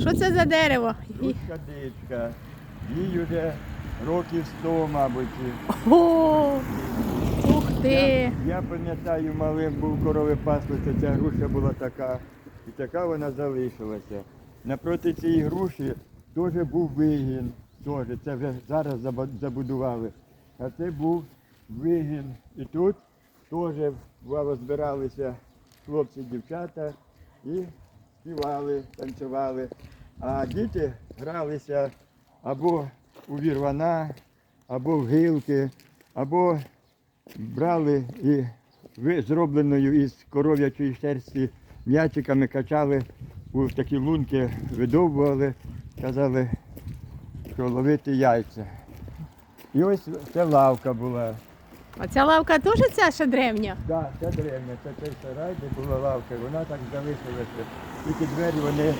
Що це за дерево? Ручка дичка. Їй вже років 100, мабуть. О, ух Я, ти! я пам'ятаю, малим був корови паслися, ця груша була така. І така вона залишилася. Напроти цієї груші теж був вигін. Теж. Це вже зараз забудували. А це був вигін. І тут теж збиралися хлопці, дівчата і співали, танцювали. А діти гралися або у вірвана, або в гилки, або брали і зробленою із коров'ячої шерсті м'ячиками качали у такі лунки, видовбували, казали, що ловити яйця. І ось це лавка була. Оця лавка теж ця ще древня. Так, це древня, це той сарай, де була лавка, вона так залишилася. Тільки двері вони,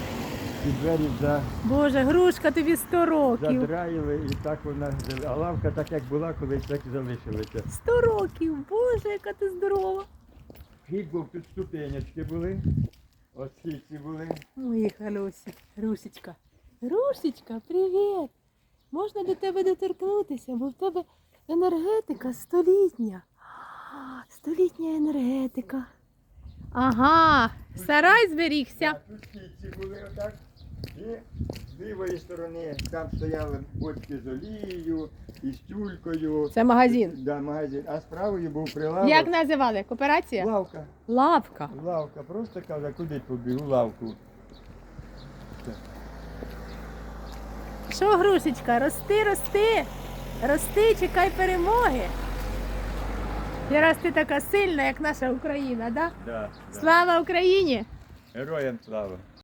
ці двері за, Боже, грушка тобі 100 років. задраїли і так вона, зали- а лавка так як була колись, так і залишилася. 100 років, Боже, яка ти здорова. Вхід був, тут ступенечки були, ось східці були. Ой, Галюсі, Русечка. Русечка, привіт! Можна до тебе доторкнутися, бо в тебе енергетика столітня. Столітня енергетика. Ага, сарай зберігся. І з лівої сторони там стояли бочки з олією і з тюлькою. Це магазин. Да, магазин. А з правою був прилавок. Як називали? Кооперація? Лавка. Лавка. Лавка. Просто каже, куди побіг у лавку. Що, Грушечка, рости, рости, рости, чекай перемоги. І раз ти така сильна, як наша Україна, да? Да, да. Слава Україні! Героям слава.